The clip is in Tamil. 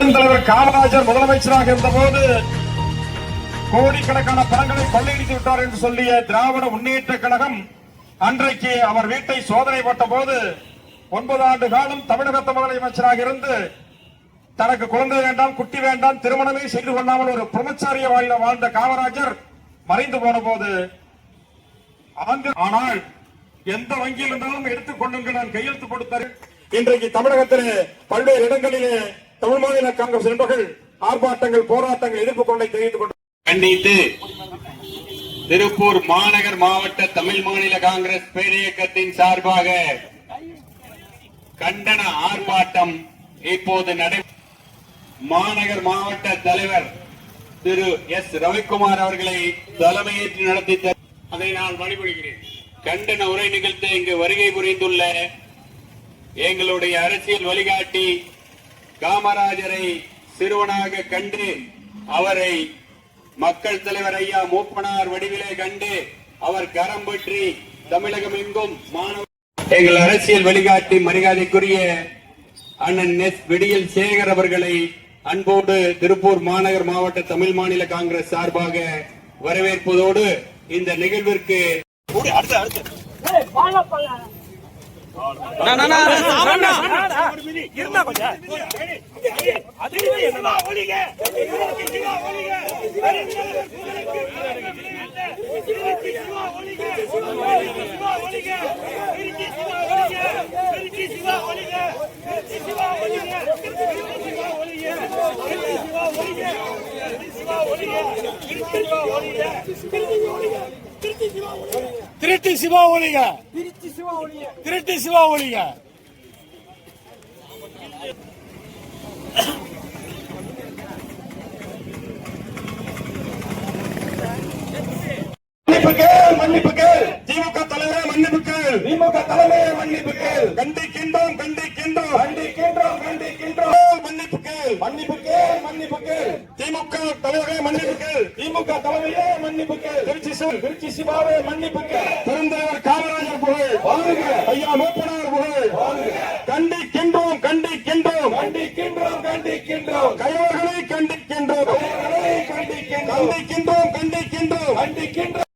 தலைவர் காமராஜர் முதலமைச்சராக இருந்தபோது கோடிக்கணக்கான பணங்களை கொள்ளையடித்து விட்டார் என்று சொல்லிய திராவிட முன்னேற்ற கழகம் அன்றைக்கு அவர் வீட்டை சோதனை போட்ட போது ஒன்பது ஆண்டு காலம் தமிழகத்த முதலமைச்சராக இருந்து தனக்கு குழந்தை வேண்டாம் குட்டி வேண்டாம் திருமணமே செய்து கொள்ளாமல் ஒரு பிரம்மச்சாரிய வாயில வாழ்ந்த காமராஜர் மறைந்து போன போது ஆண்டு ஆனால் எந்த வங்கியில் இருந்தாலும் எடுத்துக் கொள்ளுங்கள் நான் கையெழுத்து கொடுத்தார் இன்றைக்கு தமிழகத்திலே பல்வேறு இடங்களிலே தமிழ் மாநில காங்கிரஸ் நண்பர்கள் ஆர்ப்பாட்டங்கள் போராட்டங்கள் எதிர்ப்பு கொண்டை தெரிவித்துக் கொண்டு கண்டித்து திருப்பூர் மாநகர் மாவட்ட தமிழ் மாநில காங்கிரஸ் பேரியக்கத்தின் சார்பாக கண்டன ஆர்ப்பாட்டம் இப்போது நடை மாநகர் மாவட்ட தலைவர் திரு எஸ் ரவிக்குமார் அவர்களை தலைமையேற்று நடத்தி அதை நான் வழிபடுகிறேன். கண்டன உரை நிகழ்த்த இங்கு வருகை புரிந்துள்ள எங்களுடைய அரசியல் வழிகாட்டி காமராஜரை சிறுவனாக கண்டு அவரை மக்கள் தலைவர் ஐயா மூப்பனார் வடிவிலே கண்டு அவர் கரம் பற்றி தமிழகம் எங்கும் மாணவ எங்கள் அரசியல் வழிகாட்டி மரியாதைக்குரிய அண்ணன் எஸ் விடியல் சேகர் அவர்களை அன்போடு திருப்பூர் மாநகர் மாவட்ட தமிழ் மாநில காங்கிரஸ் சார்பாக வரவேற்பதோடு இந்த நிகழ்விற்கு ஒளிய ஒளிய திருட்டி சிவா ஒளிக திருட்டி சிவா ஒளிக மன்னிப்பு கேள் மன்னிப்பு கேள். திமுக தலைவரே மன்னிப்பு கேள். திமுக தலைமையே மன்னிப்பு கேள். கண்டிக்கின்றோம் கண்டிக்கின்றோம். கண்டிக்கின்றோம் கண்டிக்கின்றோம். மன்னிப்பு கேள். மன்னிப்பு கேள் மன்னிப்பு கேள் திமுக தலைவரே மன்னிப்பு கேள். திமுக தலைமையே மன்னிப்பு கேள். திருச்சி சிவ திருச்சி சிவாவே மன்னிப்பு கேள். பெருந்தலைவர் காமராஜர் புகழ். வாழ்க ஐயா மூப்பனார் புகழ். வாழ்க கண்டிக்கின்றோம் கண்டிக்கின்றோம். கண்டிக்கின்றோம் கண்டிக்கின்றோம். கைவர்களை கண்டிக்கின்றோம். கண்டிக்கின்றோம். கண்டிக்கின்றோம் கண்டிக்கின்றோம். கண்டிக்கின்றோம்.